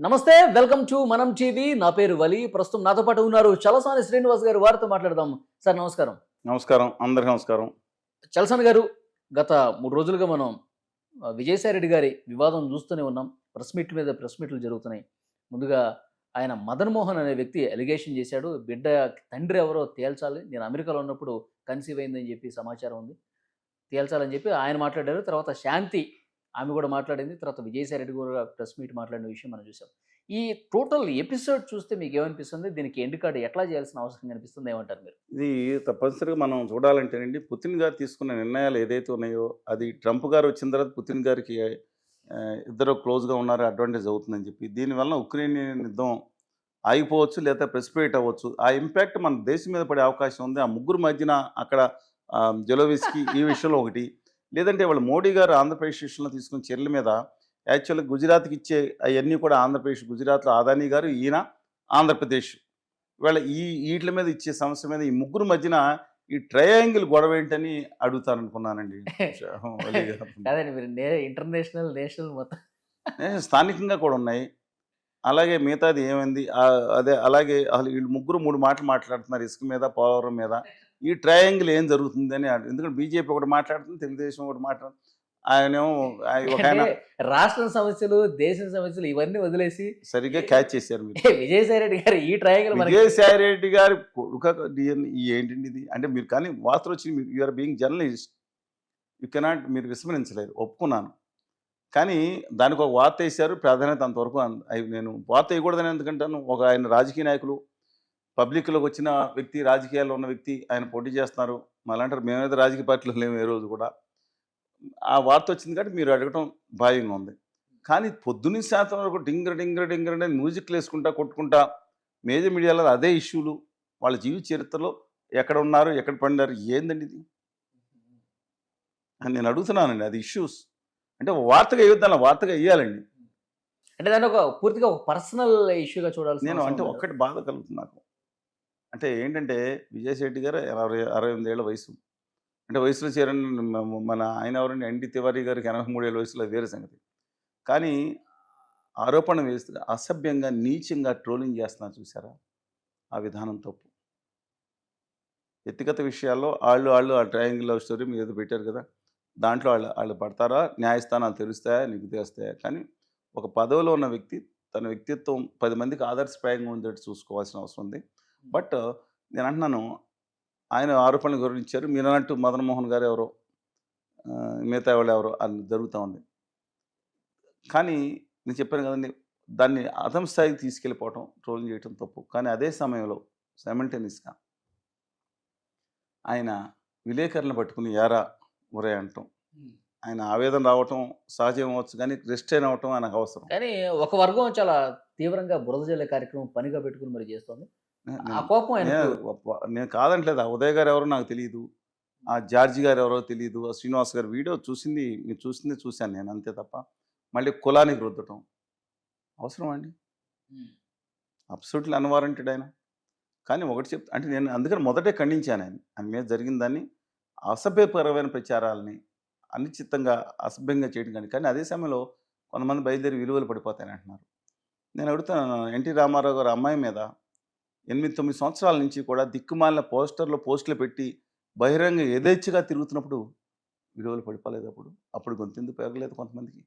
నమస్తే welcome to మనం TV. నా పేరు వలి. ప్రస్తుతం నాతో పాటు ఉన్నారు చలసాని శ్రీనివాస్ గారు. వారితో మాట్లాడదాం. సార్ నమస్కారం. నమస్కారం. అందరికి నమస్కారం. చలసాని గారు గత మూడు రోజులుగా మనం ఆ, విజయసాయి రెడ్డి గారి వివాదం చూస్తూనే ఉన్నాం. ప్రెస్ మీట్ల మీద ప్రెస్ మీట్లు జరుగుతున్నాయి. ముందుగా ఆయన మదన్ మోహన్ అనే వ్యక్తి ఎలిగేషన్ చేశాడు. బిడ్డ తండ్రి ఎవరో తేల్చాలి. నేను అమెరికాలో ఉన్నప్పుడు కన్సీవ్ అయిందని చెప్పి సమాచారం ఉంది. తేల్చాలని చెప్పి ఆయన మాట్లాడారు. తర్వాత శాంతి ఆమె కూడా మాట్లాడింది. తర్వాత విజయసాయిరెడ్డి కూడా ప్రెస్ మీట్ మాట్లాడిన విషయం మనం చూసాం. ఈ టోటల్ ఎపిసోడ్ చూస్తే మీకు ఏమనిపిస్తుంది దీనికి ఎండ్ కార్డు ఎట్లా చేయాల్సిన అవసరం కనిపిస్తుంది? ఏమంటారు మీరు? ఇది తప్పనిసరిగా మనం చూడాలంటేనండి పుతిన్ గారు తీసుకున్న నిర్ణయాలు ఏదైతే ఉన్నాయో అది ట్రంప్ గారు వచ్చిన తర్వాత పుతిన్ గారికి ఇద్దరు క్లోజ్గా ఉన్నారు అడ్వాంటేజ్ అవుతుందని చెప్పి. దీనివల్ల ఉక్రెయిన్ యుద్ధం ఆగిపోవచ్చు లేదా ప్రెసిపేట్ అవ్వచ్చు. ఆ ఇంపాక్ట్ మన దేశం మీద పడే అవకాశం ఉంది. ఆ ముగ్గురు మధ్యన అక్కడ ఆ, జెలోవిస్కి ఈ విషయంలో ఒకటి. లేదంటే వాళ్ళు మోడీ గారు ఆంధ్రప్రదేశ్ విషయంలో తీసుకున్న చర్యల మీద యాక్చువల్గా గుజరాత్కి ఇచ్చే అవన్నీ కూడా ఆంధ్రప్రదేశ్ గుజరాత్లో అదానీ గారు ఈయన ఆంధ్రప్రదేశ్. వీళ్ళ ఈ వీటి మీద ఇచ్చే సమస్య మీద ఈ ముగ్గురు మధ్యన ఈ ట్రయాంగిల్ గొడవ ఏంటని అడుగుతారనుకున్నానండి వలి గారు. కాదండి మీరు నే ఇంటర్నేషనల్ నేషనల్ మొత్తం. స్థానికంగా కూడా ఉన్నాయి. అలాగే మిగతాది ఏమైంది? అదే అలాగే అసలు వీళ్ళు ముగ్గురు మూడు మాటలు మాట్లాడుతున్నారు ఇసుక మీద పోలవరం మీద. ఈ ట్రయాంగిల్ ఏం జరుగుతుంది అని ఎందుకంటే బీజేపీ ఒకటి మాట్లాడుతుంది తెలుగుదేశం ఒకటి మాట్లాడు ఆయనేమో ఆయన రాష్ట్రం సమస్యలు దేశం సమస్యలు ఇవన్నీ వదిలేసి సరిగ్గా క్యాచ్ చేశారు మీరు. విజయసాయి రెడ్డి గారు ఈ ట్రయాంగిల్ విజయసాయి రెడ్డి గారి కొడుక ఏంటండి ఇది? అంటే మీరు కానీ వార్తలు వచ్చి మీరు you are being journalist you cannot మీరు విస్మరించలేరు. ఒప్పుకున్నాను. కానీ దానికి ఒక వార్త వేశారు. ప్రాధాన్యత అంతవరకు నేను వార్త వేయకూడదని ఎందుకంటాను? ఒక ఆయన రాజకీయ నాయకులు పబ్లిక్లోకి వచ్చిన వ్యక్తి రాజకీయాల్లో ఉన్న వ్యక్తి ఆయన పోటీ చేస్తున్నారు. మళ్ళంటారు మేమైతే రాజకీయ పార్టీలో లేము ఏ రోజు కూడా. ఆ వార్త వచ్చింది కాబట్టి మీరు అడగటం భావ్యంగా ఉంది. కానీ పొద్దున్న శాతం వరకు డింగర డింగర డింగర అని మ్యూజిక్లు వేసుకుంటా కొట్టుకుంటా మేజర్ మీడియాలో అదే ఇష్యూలు. వాళ్ళ జీవిత చరిత్రలో ఎక్కడ ఉన్నారు ఎక్కడ పడినారు ఏందండి ఇది? అని నేను అడుగుతున్నానండి అది ఇష్యూస్. అంటే వార్తగా వేయొద్దాను వార్తగా వేయాలండి. అంటే దాన్ని ఒక పూర్తిగా ఒక పర్సనల్ ఇష్యూగా చూడాల్సి నేను అంటే ఒక్కటి బాధ కలుగుతుంది నాకు. అంటే ఏంటంటే విజయశెట్టి గారు అరవై అరవై ఎనిమిది ఏళ్ళ వయసు. అంటే వయసులో చేరని మన ఆయన ఎవరండి? ఎన్టీ తివారీ గారికి ఎనభై మూడేళ్ళ వయసులో వేరే సంగతి. కానీ ఆరోపణ వేస్తే అసభ్యంగా నీచంగా ట్రోలింగ్ చేస్తున్నారు చూసారా? ఆ విధానం తప్పు. వ్యక్తిగత విషయాల్లో వాళ్ళు వాళ్ళు ఆ ట్రయాంగిల్ లవ్ స్టోరీ మీరు ఏదో పెట్టారు కదా? దాంట్లో వాళ్ళు వాళ్ళు పడతారా? న్యాయస్థానాలు తెలుస్తాయా? నీకు తెలుస్తాయా? కానీ ఒక పదవిలో ఉన్న వ్యక్తి తన వ్యక్తిత్వం పది మందికి ఆదర్శప్రాయంగా ఉండేట్టు చూసుకోవాల్సిన అవసరం ఉంది. బట్ నేను అంటున్నాను ఆయన ఆరోపణలు గురించారు మీరు అన్నట్టు మదన్ మోహన్ గారు ఎవరో మిగతా వాళ్ళు ఎవరో అని జరుగుతూ ఉంది. కానీ నేను చెప్పాను కదండి దాన్ని అధం స్థాయికి తీసుకెళ్ళిపోవటం ట్రోలింగ్ చేయటం తప్పు. కానీ అదే సమయంలో సైమల్టేనియస్గా ఆయన విలేకరులను పట్టుకుని యారా ఉరే అంటాం. ఆయన ఆవేదన రావటం సహజం అవ్వచ్చు కానీ రెస్టైన్ అవటం ఆయనకు అవసరం. కానీ ఒక వర్గం చాలా తీవ్రంగా బురద జల్లే కార్యక్రమం పనిగా పెట్టుకుని మరి చేస్తుంది. ఆ కోపం నేను కాదంటలేదు. ఆ ఉదయ్ గారు ఎవరో నాకు తెలియదు ఆ జార్జి గారు ఎవరో తెలియదు ఆ శ్రీనివాస్ గారు వీడియో చూసింది మీరు చూసింది చూశాను నేను అంతే తప్ప. మళ్ళీ కులానికి రుద్దటం. అవసరం అండి? అబ్సల్యూట్లీ అన్వారంటెడ్ ఆయన. కానీ ఒకటి చెప్ అంటే నేను అందుకని మొదటే ఖండించాను ఆయన. ఆయన మీద జరిగిన దాన్ని అసభ్యపరమైన ప్రచారాలని అనిశ్చితంగా అసభ్యంగా చేయడం కానీ కానీ అదే సమయంలో కొంతమంది బయలుదేరి విలువలు పడిపోతాయని అంటున్నారు. నేను అడుగుతాను ఎన్టీ రామారావు గారు అమ్మాయి మీద ఎనిమిది తొమ్మిది సంవత్సరాల నుంచి కూడా దిక్కుమాలిన పోస్టర్లో పోస్టులు పెట్టి బహిరంగ యథేచ్ఛగా తిరుగుతున్నప్పుడు విలువలు పడిపోలేదు అప్పుడు. అప్పుడు గొంతెందుకు పెరగలేదు కొంతమందికి.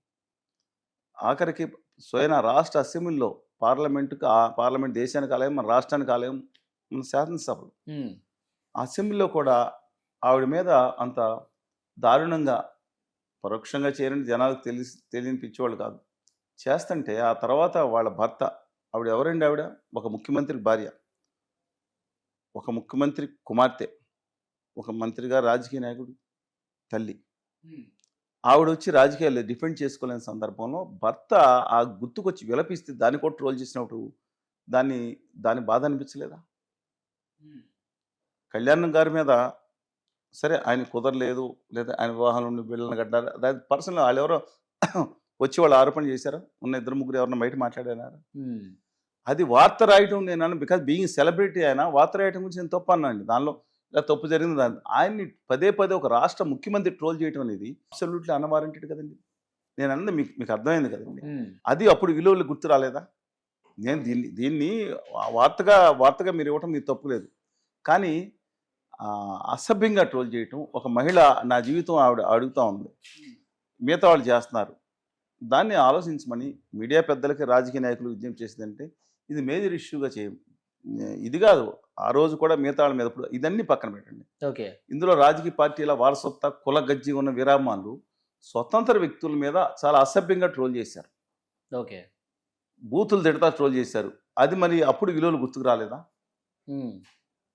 ఆఖరికి స్వయం రాష్ట్ర అసెంబ్లీలో పార్లమెంటుకు ఆ పార్లమెంట్ దేశానికి ఆలయం మన రాష్ట్రానికి ఆలయం మన శాసనసభలు. అసెంబ్లీలో కూడా ఆవిడ మీద అంత దారుణంగా పరోక్షంగా చేరని జనాలకు తెలిసి తెలియని పిచ్చేవాళ్ళు కాదు. చేస్తుంటే ఆ తర్వాత వాళ్ళ భర్త ఆవిడ ఎవరండి ఆవిడ? ఒక ముఖ్యమంత్రి భార్య. ఒక ముఖ్యమంత్రి కుమార్తె ఒక మంత్రిగా రాజకీయ నాయకుడు తల్లి. ఆవిడ వచ్చి రాజకీయాల్లో డిఫెండ్ చేసుకోలేని సందర్భంలో భర్త ఆ గుర్తుకొచ్చి విలపిస్తే దాన్ని కూడా ట్రోల్ చేసినప్పుడు దాన్ని దాని బాధ అనిపించలేదా? కళ్యాణం గారి మీద సరే ఆయన కుదరలేదు లేదా ఆయన వివాహంలో ఉండి బిళ్ళని కట్టారు దాని పర్సనల్ వాళ్ళు ఎవరో వచ్చి వాళ్ళు ఆరోపణ చేశారా? ఉన్న ఇద్దరు ముగ్గురు ఎవరన్నా బయట మాట్లాడారా. అది వార్త రాయటం నేను బికాజ్ బీయింగ్ సెలబ్రిటీ ఆయన వార్త రాయటం గురించి నేను తప్పు అన్నాను. దానిలో ఇలా తప్పు జరిగింది దాని ఆయన్ని పదే పదే ఒక రాష్ట్ర ముఖ్యమంత్రి ట్రోల్ చేయటం అనేది అబ్సల్యూట్లీ అన్వారంటెడ్ కదండి. నేను అన్నది మీకు మీకు అర్థమైంది కదండి. ఉమ్. అది అప్పుడు విలువలు గుర్తు రాలేదా? నేను దీన్ని దీన్ని వార్తగా వార్తగా మీరు ఇవ్వటం మీకు తప్పులేదు కానీ అసభ్యంగా ట్రోల్ చేయటం ఒక మహిళ నా జీవితం ఆవిడ అడుగుతా ఉంది. మిగతా వాళ్ళు చేస్తున్నారు. దాన్ని ఆలోచించమని మీడియా పెద్దలకి రాజకీయ నాయకులు విజ్ఞప్తి చేసిందంటే ఇది మేజర్ ఇష్యూగా చేయం ఇది కాదు. ఆ రోజు కూడా మిగతా వాళ్ళ మీద ఇదన్నీ పక్కన పెట్టండి. ఓకే. ఇందులో రాజకీయ పార్టీల వారసత్వ కుల గజ్జి ఉన్న విరామాలు స్వతంత్ర వ్యక్తుల మీద చాలా అసభ్యంగా ట్రోల్ చేశారు. ఓకే. బూతులు తిడతా ట్రోల్ చేశారు. అది మరి అప్పుడు విలువలు గుర్తుకు రాలేదా?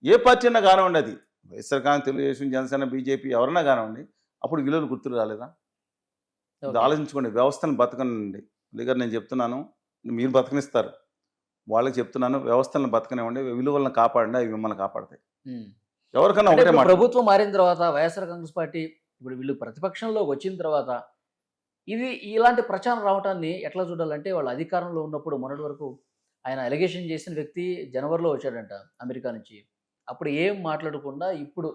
ఏ పార్టీ అయినా కానివ్వండి అది. వైఎస్ఆర్ కాంగ్రెస్ తెలుగుదేశం జనసేన బీజేపీ ఎవరైనా కానివ్వండి అప్పుడు విలువలు గుర్తుకు రాలేదా. ఆలోచించుకోండి. వ్యవస్థను బతకనండి. గారు నేను చెప్తున్నాను మీరు బతకనిస్తారు. వాళ్ళకి చెప్తున్నాను వ్యవస్థలను బతకనివ్వండి విలువలను కాపాడండి అవి మిమ్మల్ని కాపాడతాయి. ఉమ్. ఎవరికైనా అంటే ఒకటే ప్రభుత్వం మారిన తర్వాత వైఎస్ఆర్ కాంగ్రెస్ పార్టీ ఇప్పుడు వీళ్ళు ప్రతిపక్షంలోకి వచ్చిన తర్వాత ఇది ఇలాంటి ప్రచారం రావటాన్ని ఎట్లా చూడాలంటే వాళ్ళు అధికారంలో ఉన్నప్పుడు మొన్నటి వరకు ఆయన ఎలిగేషన్ చేసిన వ్యక్తి జనవరిలో వచ్చాడంట అమెరికా నుంచి. అప్పుడు ఏం మాట్లాడకుండా ఇప్పుడు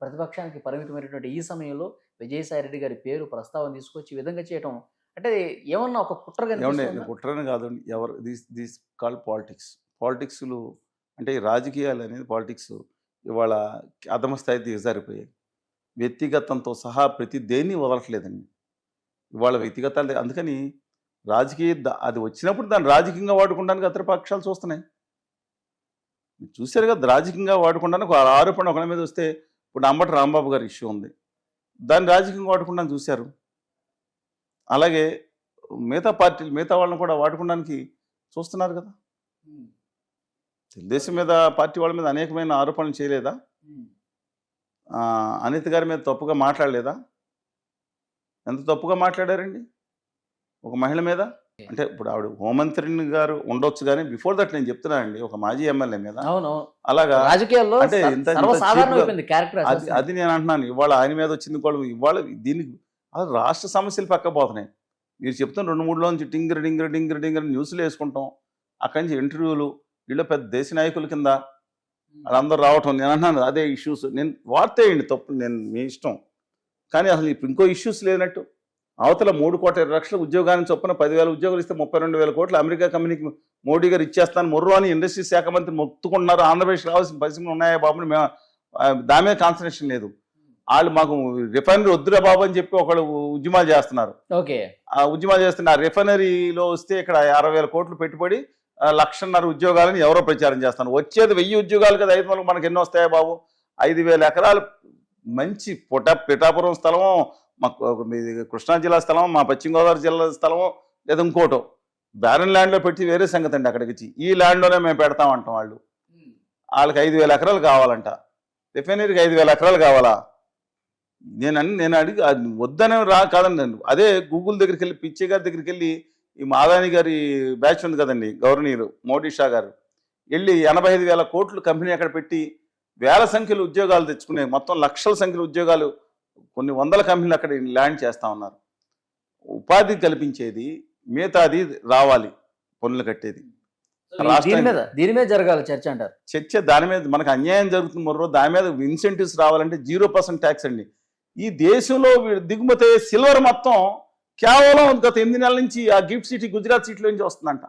ప్రతిపక్షానికి పరిమితమైనటువంటి ఈ సమయంలో విజయసాయి రెడ్డి గారి పేరు ప్రస్తావన తీసుకొచ్చి ఈ విధంగా చేయటం అంటే ఏమన్నా ఒక కుట్ర కుట్రని కాదు ఎవరు దీస్ దీస్ కాల్ పాలిటిక్స్. పాలిటిక్స్లు అంటే రాజకీయాలు అనేది పాలిటిక్స్ ఇవాళ అధమస్థాయి దిగజారిపోయాయి. వ్యక్తిగతంతో సహా ప్రతి దేన్ని వదలట్లేదండి. ఇవాళ వ్యక్తిగతాలు అందుకని రాజకీయ అది వచ్చినప్పుడు దాన్ని రాజకీయంగా వాడుకోవడానికి ఇతర పక్షాలు చూస్తున్నాయి. చూశారు కదా రాజకీయంగా వాడుకోవడానికి ఒక ఆరోపణ ఒకరి మీద వస్తే ఇప్పుడు అంబటి రాంబాబు గారి ఇష్యూ ఉంది. దాన్ని రాజకీయంగా వాడుకుంటాను చూశారు. అలాగే మిగతా పార్టీలు మిగతా వాళ్ళని కూడా వాడుకోవడానికి చూస్తున్నారు కదా. తెలుగుదేశం మీద పార్టీ వాళ్ళ మీద అనేకమైన ఆరోపణలు చేయలేదా? అనిత గారి మీద తప్పుగా మాట్లాడలేదా? ఎంత తప్పుగా మాట్లాడారండి? ఒక మహిళ మీద? అంటే ఇప్పుడు ఆవిడ హోంమంత్రిని గారు ఉండొచ్చు కానీ బిఫోర్ దట్ నేను చెప్తున్నానండి ఒక మాజీ ఎమ్మెల్యే మీద. అవును అలాగా? రాజకీయాల్లో అంటే అది నేను అంటున్నాను ఇవాళ ఆయన మీద వచ్చింది కూడా ఇవాళ దీనికి అసలు రాష్ట్ర సమస్యలు పక్కపోతున్నాయి మీరు చెప్తున్న రెండు మూడులో నుంచి టింగర్ డింగర్ డింగర్ డింగర్ న్యూస్లు వేసుకుంటాం. అక్కడి నుంచి ఇంటర్వ్యూలు వీళ్ళు పెద్ద దేశ నాయకుల కింద వాళ్ళందరూ రావటం నేను అంటున్నాను అదే ఇష్యూస్. నేను వార్తేయండి తప్పు నేను మీ ఇష్టం. కానీ అసలు ఇప్పుడు ఇంకో ఇష్యూస్ లేనట్టు. అవతల మూడు కోట్ల ఇరవై లక్షల ఉద్యోగాన్ని చొప్పున పదివేల ఉద్యోగాలు ఇస్తే ముప్పై రెండు వేల కోట్లు అమెరికా కంపెనీకి మోడీ గారు ఇచ్చేస్తాను. మొర్రు అని ఇండస్ట్రీ శాఖ మంత్రి మొత్తుకుంటున్నారు. ఆంధ్రప్రదేశ్ రావాల్సిన పరిశ్రమలు ఉన్నాయా బాబు అని మేము దాని మీద కాన్సన్ట్రేషన్ లేదు. వాళ్ళు మాకు రిఫైనరీ వద్దురా బాబు అని చెప్పి ఒకళ్ళు ఉద్యమాలు చేస్తున్నారు. ఓకే. ఆ ఉద్యమాలు చేస్తున్న రిఫైనరీలో వస్తే ఇక్కడ అరవై వేల కోట్లు పెట్టుబడి లక్షన్నర ఉద్యోగాలని ఎవరో ప్రచారం చేస్తున్నారు. వచ్చేది వెయ్యి ఉద్యోగాలు కదా ఐదు వందలకు మనకి ఎన్నో వస్తాయా బాబు? ఐదు వేల ఎకరాలు మంచి పుట పిఠాపురం స్థలం మాకు మీది కృష్ణా జిల్లా స్థలం మా పశ్చిమ గోదావరి జిల్లా స్థలం లేదా ఇంకోటో బ్యారన్ ల్యాండ్లో పెట్టి వేరే సంగతి అండి అక్కడికి ఈ ల్యాండ్లోనే మేము పెడతామంటాం వాళ్ళు. వాళ్ళకి ఐదు వేల ఎకరాలు కావాలంట. రిఫైనరీకి ఐదు వేల ఎకరాలు కావాలా? నేను అన్ని నేను అడిగి అది వద్దనే రా కాదండి నేను అదే గూగుల్ దగ్గరికి వెళ్ళి పిచ్చే గారి దగ్గరికి వెళ్ళి ఈ మాదాని గారి బ్యాచ్ ఉంది కదండి గవర్నీయులు మోడీ షా గారు వెళ్ళి ఎనభై ఐదు వేల కోట్లు కంపెనీ అక్కడ పెట్టి వేల సంఖ్యలో ఉద్యోగాలు తెచ్చుకునే మొత్తం లక్షల సంఖ్యలో ఉద్యోగాలు కొన్ని వందల కంపెనీలు అక్కడ ల్యాండ్ చేస్తా ఉన్నారు. ఉపాధి కల్పించేది మిగతాది రావాలి పనులు కట్టేది. దీని మీద దీని మీద జరగాలి చర్చ అంటారు. చర్చ దాని మీద మనకు అన్యాయం జరుగుతుంది మరో దాని మీద ఇన్సెంటివ్స్ రావాలంటే జీరో పర్సెంట్ ట్యాక్స్ అండి. ఈ దేశంలో దిగుమతి సిల్వర్ మొత్తం కేవలం గత ఎనిమిది నెలల నుంచి ఆ గిఫ్ట్ సిటీ గుజరాత్ సిటీలో నుంచి వస్తుందంట.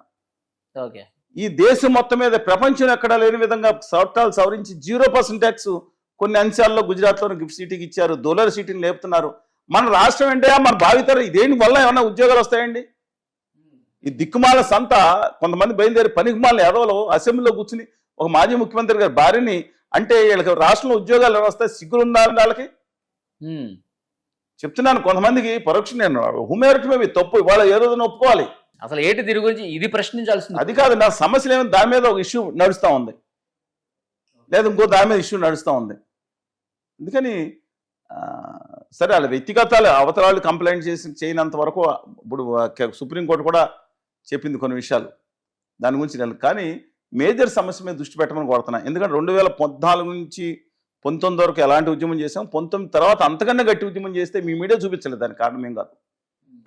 ఓకే. ఈ దేశం మొత్తం మీద ప్రపంచం ఎక్కడా లేని విధంగా చట్టాలు సవరించి జీరో పర్సెంట్ ట్యాక్స్ కొన్ని అంశాల్లో గుజరాత్లో గిఫ్ట్ సిటీకి ఇచ్చారు. దోలర్ సిటీని లేపుతున్నారు. మన రాష్ట్రం ఏంటో? మన భావితరం ఇదేంటి? వల్ల ఏమన్నా ఉద్యోగాలు వస్తాయండి? ఈ దిక్కుమాల సంత కొంతమంది బయలుదేరి పనికిమాల ఎదవలు అసెంబ్లీలో కూర్చుని ఒక మాజీ ముఖ్యమంత్రి గారి భార్యని అంటే వీళ్ళకి రాష్ట్రంలో ఉద్యోగాలు వస్తాయి సిగ్గులుందా వాళ్ళకి? ఉమ్, చెప్తున్నాను కొంతమందికి పరోక్ష నేను హుమేరటమే తప్పు ఇవాళ ఏ రోజున ఒప్పుకోవాలి. అసలు ఏంటి దీని గురించి ఇది ప్రశ్నించాల్సింది. అది కాదు నా సమస్యలు ఏమైనా దాని మీద ఒక ఇష్యూ నడుస్తూ ఉంది. లేదా ఇంకో దాని మీద ఇష్యూ నడుస్తూ ఉంది. అందుకని సరే వాళ్ళ వ్యక్తిగతాలు అవతరాలు కంప్లైంట్ చేసి చేయనంత వరకు ఇప్పుడు సుప్రీంకోర్టు కూడా చెప్పింది కొన్ని విషయాలు. దాని గురించి నేను కానీ మేజర్ సమస్య మీద దృష్టి పెట్టమని కోరుతున్నా. ఎందుకంటే రెండు వేల పద్నాలుగు నుంచి పంతొమ్మిది వరకు ఎలాంటి ఉద్యమం చేసాం పంతొమ్మిది తర్వాత అంతకన్నా గట్టి ఉద్యమం చేస్తే మీ మీడియా చూపించలేదు దానికి కారణం ఏం కాదు.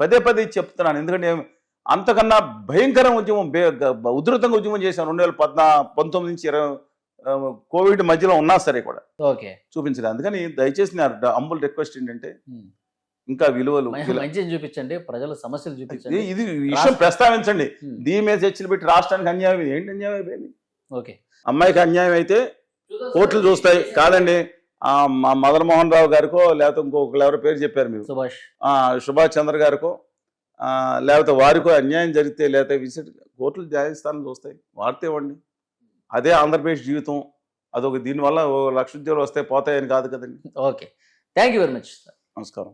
పదే పదే చెప్తున్నాను ఎందుకంటే అంతకన్నా భయంకర ఉద్యమం ఉధృతంగా ఉద్యమం చేశాం రెండు వేల పద్నా పంతొమ్మిది నుంచి ఇరవై కోవిడ్ మధ్యలో ఉన్నా సరే కూడా. ఓకే. చూపించలేదు. అందుకని దయచేసి నా అంబుల్ రిక్వెస్ట్ ఏంటంటే ఇంకా విలువలు మంచిని చూపించండి ప్రజల సమస్యలు చూపించండి. ఇది విషయం ప్రస్తావించండి. దీని మీద చర్చలు పెట్టి రాష్ట్రానికి అన్యాయం. ఏంటి అన్యాయం అయిపోయింది ఓకే. అమ్మాయికి అన్యాయం అయితే కోర్టులు చూస్తాయి. కాదండి మదన్ మోహన్ రావు గారికో లేకపోతే ఇంకొకరు ఎవరో పేరు చెప్పారు మీరు సుభాష్. సుభాష్ చంద్ర గారికో లేకపోతే వారికో అన్యాయం జరిగితే లేకపోతే విసిట్ కోర్టులు న్యాయస్థానం చూస్తాయి. వాడితే ఇవ్వండి. అదే ఆంధ్రప్రదేశ్ జీవితం. అదొక దీనివల్ల లక్ష ఉద్యోగాలు వస్తే పోతాయని కాదు కదండి. Okay. Thank you very much sir. నమస్కారం.